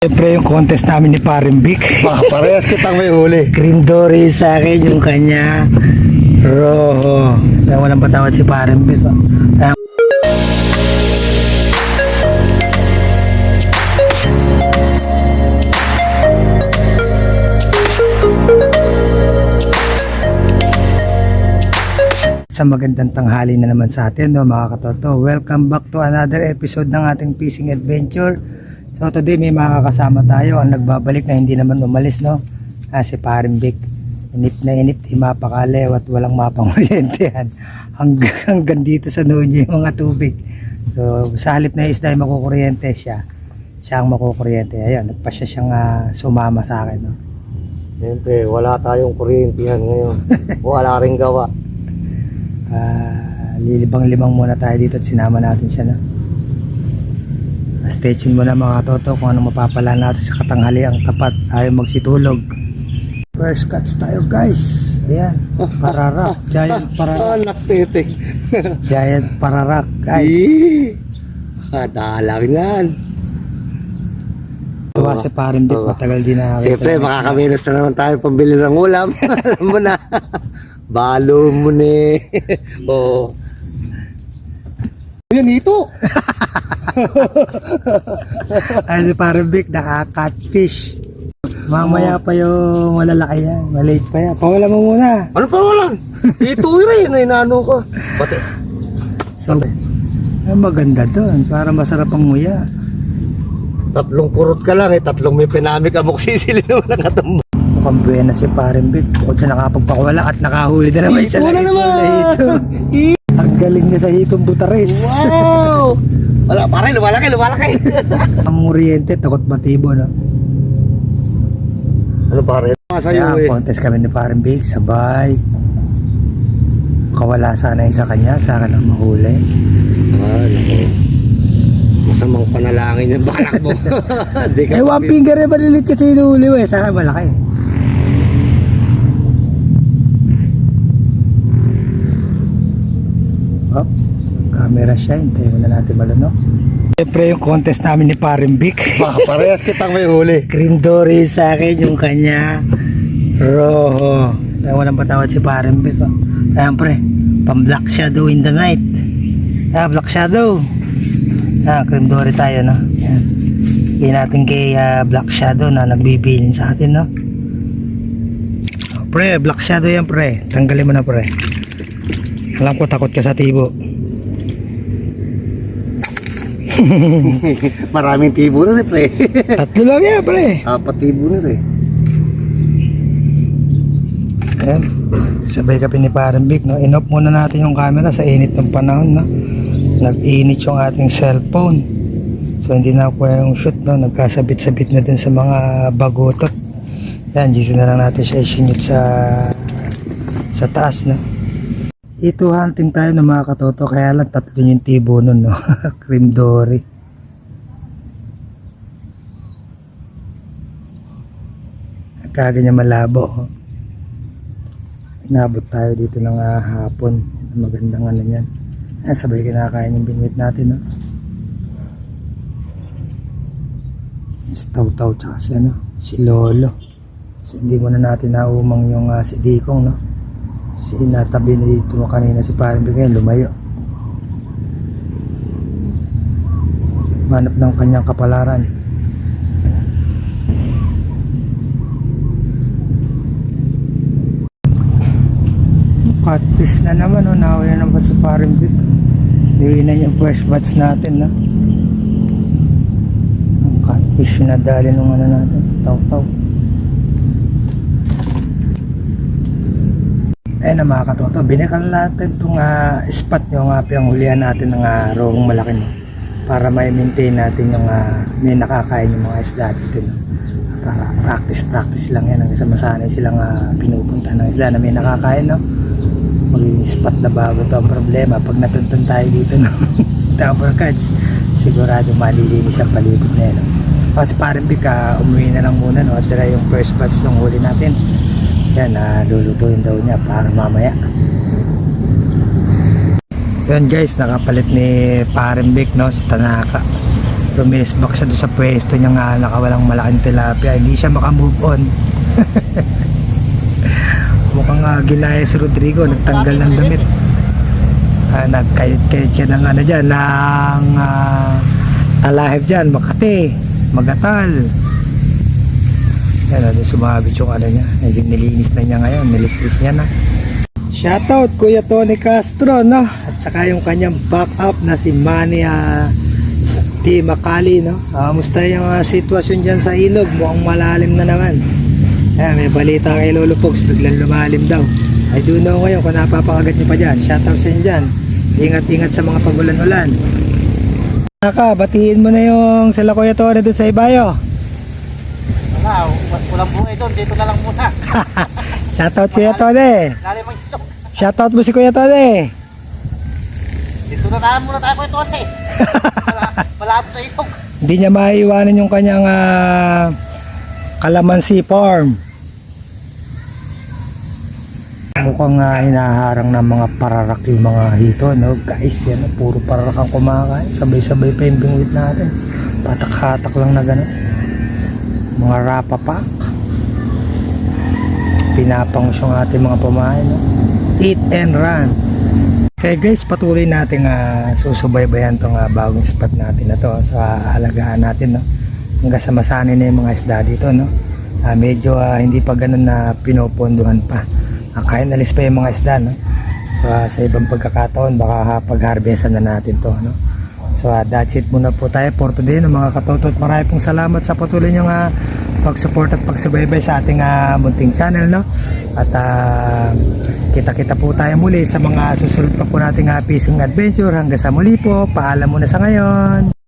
Siyempre yung contest namin ni Paring Vic. Baka parehas kitang may huli. Cream Dory sa akin yung kanya. Rojo. Kaya walang patawad si oh. Kaya sa magandang tanghali na naman sa atin, no, mga katoto. Welcome back to another episode ng ating fishing adventure. So today may makakasama tayo ang nagbabalik na hindi naman umalis, no? Ah, si Paring Vic. Inip na inip, di mapakalew at walang mapangorientehan. Hanggang, hanggang dito sa noon niya yung mga tubig. So sa halip na isda ay makukuryente siya. Siya ang makukuryente. Ayun, nagpasya siyang ah, sumama sa akin, no? Siyempre, wala tayong kuryentihan ngayon. Wala rin gawa. Ah, lilibang-libang muna tayo dito at sinama natin siya na. Stay tuned muna mga toto kung anong mapapala natin sa katanghali ang tapat ayaw magsitulog. First cuts tayo guys. Ayan, pararak. Giant Ah, pararak. naktitik. Giant pararak guys. Eee! Kadalang yan. Tuwa si parin bit, matagal din na. Siyempre, makakaminos na naman tayo pambili ng ulam. Alam mo na. Balo mo ni. Oo. Yan ito. Ay si parin bit, nakaka-catfish. Mamaya pa yung malalaki yan. Malate pa yan. Pawala mo muna. Ano pa walang? Ito rin. Ay, nano ko. Pati. So, ay, maganda doon. Para masarap ang nguya. Tatlong kurot ka lang eh. Tatlong may pinamik amok sisili naman ang katumbo. Mukhang buena si Paring Vic. Bukod sa nakapagpakawala at nakahuli na naman siya. Ito na naman. Ang galing niya sa hitong butares. Wow! Wala, pare, lumalaki, lumalaki. Ang oriente, takot matibo. No? ano pare? Sa'yo Kaya eh. contest kami ni Paring Vic. Sabay. Kawala sana yung sa kanya. Sa akin ang mahuli. Ah, nako. Masamang panalangin yung balak mo. Di ka Eh, one finger eh. Malilit kasi hinuhuli mo eh. Sa akin malaki. Camera siya. Hintayin muna natin malunok. Siyempre yung contest namin ni Paring Vic. Baka parehas kitang may huli. Cream Dory sa akin yung kanya. Rojo. Kaya walang patawad si Paring Vic. Oh. Ayan pre. Pang Black Shadow in the night. Ah, Black Shadow. Ah, Cream Dory tayo no. Ayan. Hingin natin kay ah, Black Shadow na nagbibilin sa atin no. Oh, pre, Black Shadow yan pre. Tanggalin mo na pre. Alam ko takot ka sa tibo. Maraming tibo na rin, pre. Tatlo lang yan pre. Apat tibo na rin. Ayan. Sabay Parang Vic, no? Inop muna natin yung camera sa init ng panahon, no? Nag-init yung ating cellphone. So, hindi na ako yung shoot, no? Nagkasabit-sabit na dun sa mga bagotot. Yan, dito na lang natin siya isinit sa sa taas, no? Ito hunting tayo ng mga katoto, kaya lang tatlo yung tibo nun, no? Cream Dory. Nagkaganyan malabo, oh. Inabot tayo dito ng ah, hapon. Magandang ano yan. Ah, sabay kinakain yung binwit natin. No? Si Taw-Taw tsaka si, ano, si Lolo. So, hindi muna natin naumang yung ah, si Dikong. No? Si natabi na dito mo kanina si Parang Bigay, lumayo. Manap ng kanyang kapalaran. Catfish na naman, oh. Nahuwi na naman sa paring bit. Iwi na yung first batch natin, no? Ang catfish na dali nung ano natin. Taw-taw. Eh na mga katoto, binakal natin itong ah, spot yung uh, pinanghulihan natin ng uh, rowong malaki no? para may maintain natin yung ah, may nakakain yung mga isda dito no? para practice practice lang yan hanggang sa masanay silang uh, pinupunta ng isda na may nakakain no? magiging spot na bago to ang problema pag natuntun tayo dito no tower cards sigurado malilinis ang palibot na yan no? kasi parang bika umuwi na lang muna no at yung first batch ng huli natin yan na lulutuin daw niya para mamaya. Yan guys nakapalit ni Parembik no sa Tanaka. Lumis back siya doon sa pwesto niya nga nakawalang malaking tilapia. Hindi siya makamove on. Mukhang uh, ginaya si Rodrigo nagtanggal ng damit. Uh, nagkayot-kayot siya ng ano dyan ng uh, alahib dyan Makati Magatal yan ano sumabit yung ano niya. Medyo nilinis na niya ngayon nilislis niya na. Shoutout Kuya Tony Castro no? At saka yung kanyang backup na si Manny ah, T. Makali no? Ah, musta yung ah, sitwasyon dyan sa ilog? Mukhang malalim na naman. Ayan, may balita kay Lolo Pogs biglang lumalim daw. I do know ngayon kung napapakagat niyo pa dyan. Shoutout sa inyo dyan. Ingat-ingat sa mga pagulan-ulan. Naka, batiin mo na yung sila Kuya Tony dun sa Ibayo Wa- walang buhay doon. Dito na lang muna. Shoutout Kuya Tony Lalim ang ilog. Shoutout mo si Kuya Tony Dito na tayo muna tayo ko ito ate. Mala- Malabo sa ilog. hindi niya maiiwanan yung kanyang ah, calamansi farm. Mukhang uh, hinaharang ng mga pararak yung mga hito, no? Guys, yan, puro pararak ang kumakain. Sabay-sabay pa yung bingwit natin. Patak-hatak lang na gano'n. Mga rapapak. Pinapangus yung ating mga pamain, no? Eat and run. Okay guys, patuloy natin uh, susubaybayan tong uh, bagong spot natin na to sa alagaan natin no. Hanggang sa masanay na yung mga isda dito no. Ah, medyo ah, hindi pa ganun na pinoponduhan pa. Uh, kaya nalis pa yung mga isda no. So ah, sa ibang pagkakataon baka pag-harvestan na natin to no. So ah, that's it muna po tayo for today no, mga katotot. Marami pong salamat sa patuloy nyo nga pag-support at pagsubaybay sa ating ah, munting channel no. At ah, kita-kita po tayo muli sa mga susunod pa po nating ah, fishing adventure. Hanggang sa muli po, paalam muna sa ngayon.